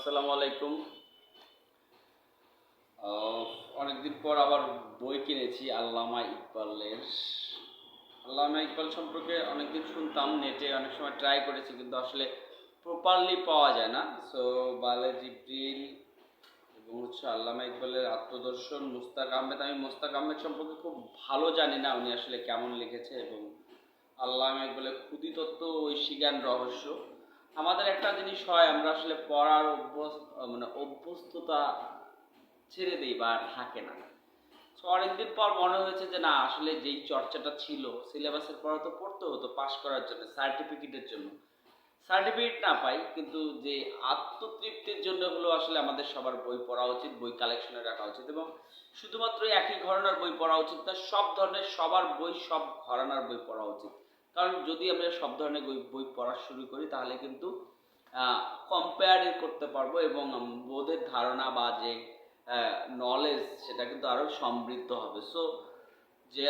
আসসালামু আলাইকুম। অনেকদিন পর আবার বই কিনেছি, আল্লামা ইকবালের। আল্লামা ইকবাল সম্পর্কে অনেকদিন শুনতাম, নেটে অনেক সময় ট্রাই করেছি, কিন্তু আসলে প্রপারলি পাওয়া যায় না। সো বালে জিব্রিল এবং হচ্ছে আল্লামা ইকবালের আত্মদর্শন মুস্তাক আহমেদ। আমি মুস্তাক আহমেদ সম্পর্কে খুব ভালো জানি না উনি আসলে কেমন লিখেছে এবং আল্লামা ইকবালের ক্ষুদি তত্ত্ব ঐশী জ্ঞান রহস্য। আমাদের একটা জিনিস হয়, আমরা আসলে পড়ার অভ্যস্ত মানে অভ্যস্ততা ছেড়ে দিই বা থাকে না। তো অনেকদিন পর মনে হয়েছে যে, না, আসলে যেই চর্চাটা ছিল, সিলেবাসের পড়া তো পড়তে হতো, পাশ করার জন্য, সার্টিফিকেটের জন্য। সার্টিফিকেট না পাই, কিন্তু যে আত্মতৃপ্তির জন্য হলো আসলে আমাদের সবার বই পড়া উচিত, বই কালেকশনে রাখা উচিত এবং শুধুমাত্র একই ঘরানার বই পড়া উচিত না, সব ধরনের সবার বই, সব ঘরানার বই পড়া উচিত। কারণ যদি আমরা সব ধরনের বই পড়া শুরু করি, তাহলে কিন্তু কম্পেয়ার করতে পারব এবং বোধের ধারণা বা যে নলেজ সেটা কিন্তু আরও সমৃদ্ধ হবে। সো যে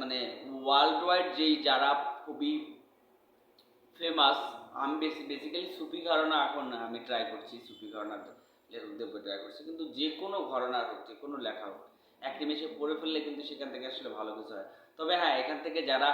মানে ওয়ার্ল্ড ওয়াইড যেই যারা খুবই ফেমাস আমি বেশি বেসিক্যালি সুফি ঘরানা এখন আমি ট্রাই করছি, সুফি ঘরানার লেখকদের বই ট্রাই করছি। কিন্তু যে কোনো ঘরানার হোক, যে কোনো লেখা হোক একটি নিমেষে পড়ে ফেললে কিন্তু সেখান থেকে আসলে ভালো কিছু হয়। তবে হ্যাঁ এখান থেকে যারা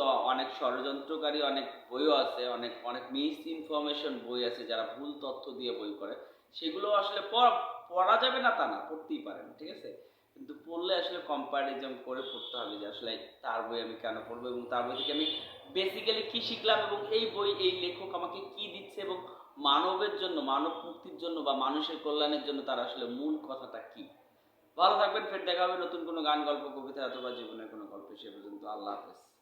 অনেক ষড়যন্ত্রকারী, অনেক বইও আছে, অনেক অনেক মিস ইনফরমেশন বই আছে যারা ভুল তথ্য দিয়ে বই করে সেগুলো আসলে পড়া- যাবে না তা না, পড়তেই পারেন, ঠিক আছে? কিন্তু পড়লে আসলে কম্পারিজম করে পড়তে হবে যে আসলে তার বই আমি কেন পড়ব এবং তার বই থেকে আমি বেসিক্যালি কি শিখলাম এবং এই বই, এই লেখক আমাকে কি দিচ্ছে এবং মানবের জন্য, মানব মুক্তির জন্য বা মানুষের কল্যাণের জন্য তার আসলে মূল কথাটা কি? ভালো থাকবেন, ফের দেখা হবে নতুন কোনো গান, গল্প, কবিতা অথবা জীবনের কোনো গল্প সে পর্যন্ত। আল্লাহ হাফেজ।